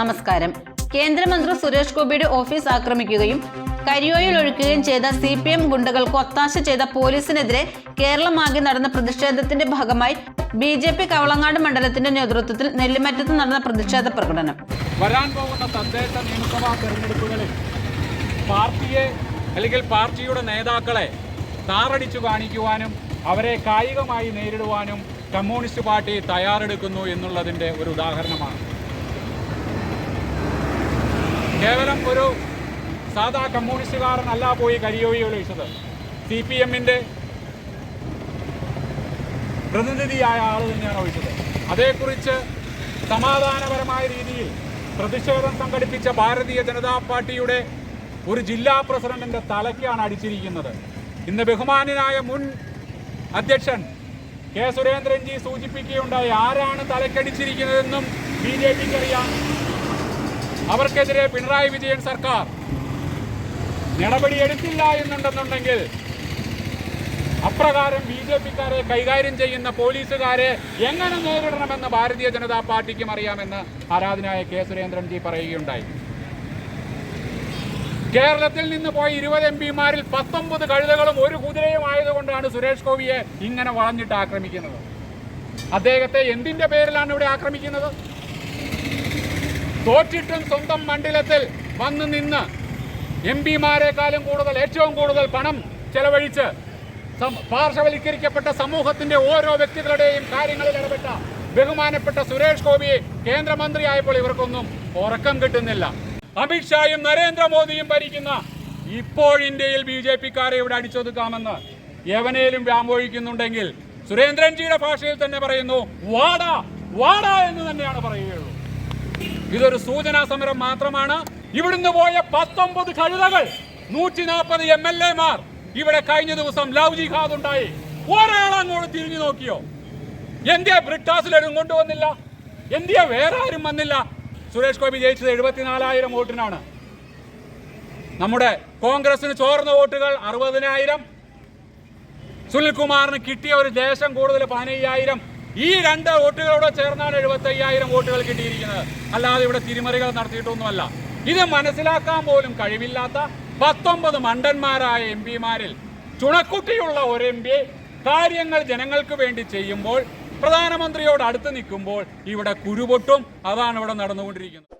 നമസ്കാരം. കേന്ദ്രമന്ത്രി സുരേഷ് ഗോപിയുടെ ഓഫീസ് ആക്രമിക്കുകയും കരിയോയിൽ ഒഴുക്കുകയും ചെയ്ത സി പി എം ഗുണ്ടകൾക്ക് ഒത്താശ ചെയ്ത പോലീസിനെതിരെ കേരളമാകെ നടന്ന പ്രതിഷേധത്തിന്റെ ഭാഗമായി ബി ജെ പി കവളങ്ങാട് മണ്ഡലത്തിന്റെ നേതൃത്വത്തിൽ നെല്ലിമറ്റത്ത് നടന്ന പ്രതിഷേധ പ്രകടനം. വരാൻ പോകുന്ന തദ്ദേശ നിയമസഭാ തെരഞ്ഞെടുപ്പുകളിൽ പാർട്ടിയെ അല്ലെങ്കിൽ പാർട്ടിയുടെ നേതാക്കളെ താറടിച്ചു കാണിക്കുവാനും അവരെ കായികമായി നേരിടുവാനും കമ്മ്യൂണിസ്റ്റ് പാർട്ടി തയ്യാറെടുക്കുന്നു എന്നുള്ളതിന്റെ ഒരു ഉദാഹരണമാണ്. കേവലം ഒരു സാധാ കമ്മ്യൂണിസ്റ്റുകാരനല്ല പോയി കരിയോയി വിളിച്ചത് സി പി എമ്മിന്റെ പ്രതിനിധിയായ ആൾ തന്നെയാണ് ഒഴിച്ചത്. അതേക്കുറിച്ച് സമാധാനപരമായ രീതിയിൽ പ്രതിഷേധം സംഘടിപ്പിച്ച ഭാരതീയ ജനതാ പാർട്ടിയുടെ ഒരു ജില്ലാ പ്രസിഡന്റിന്റെ തലയ്ക്കാണ് അടിച്ചിരിക്കുന്നത്. ഇന്ന് ബഹുമാന്യനായ മുൻ അധ്യക്ഷൻ കെ സുരേന്ദ്രൻജി സൂചിപ്പിക്കുകയുണ്ടായി ആരാണ് തലക്കടിച്ചിരിക്കുന്നതെന്നും ബി ജെ പിക്ക് അറിയാം അവർക്കെതിരെ പിണറായി വിജയൻ സർക്കാർ നടപടിയെടുത്തില്ല എന്നുണ്ടെന്നുണ്ടെങ്കിൽ അപ്രകാരം ബി ജെ പിക്കാരെ കൈകാര്യം ചെയ്യുന്ന പോലീസുകാരെ എങ്ങനെ നേരിടണമെന്ന് ഭാരതീയ ജനതാ പാർട്ടിക്കും അറിയാമെന്ന് ആരാധനായ കെ സുരേന്ദ്രൻ ജി പറയുകയുണ്ടായി. കേരളത്തിൽ നിന്ന് പോയി ഇരുപത് എം പിമാരിൽ പത്തൊമ്പത് കഴുതകളും ഒരു കുതിരയും ആയതുകൊണ്ടാണ് സുരേഷ് ഗോപിയെ ഇങ്ങനെ വളഞ്ഞിട്ട് ആക്രമിക്കുന്നത്. അദ്ദേഹത്തെ എന്തിന്റെ പേരിലാണ് ഇവിടെ ആക്രമിക്കുന്നത്? തോറ്റിട്ടും സ്വന്തം മണ്ഡലത്തിൽ വന്ന് നിന്ന് എം പിമാരെക്കാളും കൂടുതൽ ഏറ്റവും കൂടുതൽ പണം ചെലവഴിച്ച് പാർശ്വവൽക്കരിക്കപ്പെട്ട സമൂഹത്തിന്റെ ഓരോ വ്യക്തികളുടെയും കാര്യങ്ങളിൽ ഇടപെട്ട ബഹുമാനപ്പെട്ട സുരേഷ് ഗോപിയെ കേന്ദ്രമന്ത്രിയായപ്പോൾ ഇവർക്കൊന്നും ഉറക്കം കിട്ടുന്നില്ല. അമിത്ഷായും നരേന്ദ്രമോദിയും ഭരിക്കുന്ന ഇപ്പോൾ ഇന്ത്യയിൽ ബി ജെ പിക്കാരെ ഇവിടെ അടിച്ചൊതുക്കാമെന്ന് എവനേലും വ്യാമോഹിക്കുന്നുണ്ടെങ്കിൽ സുരേന്ദ്രൻജിയുടെ ഭാഷയിൽ തന്നെ പറയുന്നു വാടാ വാടാ എന്ന് തന്നെയാണ് പറയുകയുള്ളൂ. ഇതൊരു സൂചനാ സമരം മാത്രമാണ്. ഇവിടുന്ന് പോയ പത്തൊമ്പത് കഴുതകൾ നൂറ്റി നാൽപ്പത് എം എൽ എമാർ ഇവിടെ കഴിഞ്ഞ ദിവസം ലവ് ജിഹാദ് ഉണ്ടായി. ഒരാൾ അങ്ങോട്ട് തിരിഞ്ഞു നോക്കിയോ? എന്തിയാ ബ്രിട്ടാസിലും കൊണ്ടുവന്നില്ല? എന്തിയാ വേറെ ആരും വന്നില്ല? സുരേഷ് ഗോപി ജയിച്ചത് എഴുപത്തിനാലായിരം വോട്ടിനാണ്. നമ്മുടെ കോൺഗ്രസിന് ചോർന്ന വോട്ടുകൾ അറുപതിനായിരം. സുനിൽകുമാറിന് കിട്ടിയ ഒരു ദേശം കൂടുതൽ പതിനയ്യായിരം. ഈ രണ്ട് വോട്ടുകളോട് ചേർന്നാണ് എഴുപത്തി അയ്യായിരം വോട്ടുകൾ കിട്ടിയിരിക്കുന്നത്. അല്ലാതെ ഇവിടെ തിരിമറികൾ നടത്തിയിട്ടൊന്നുമല്ല. ഇത് മനസ്സിലാക്കാൻ പോലും കഴിവില്ലാത്ത പത്തൊമ്പത് മണ്ടന്മാരായ എം പിമാരിൽ ചുണക്കുട്ടിയുള്ള ഒരു എം പി കാര്യങ്ങൾ ജനങ്ങൾക്ക് വേണ്ടി ചെയ്യുമ്പോൾ പ്രധാനമന്ത്രിയോട് അടുത്ത് നിൽക്കുമ്പോൾ ഇവിടെ കുരുപൊട്ടും. അതാണ് ഇവിടെ നടന്നുകൊണ്ടിരിക്കുന്നത്.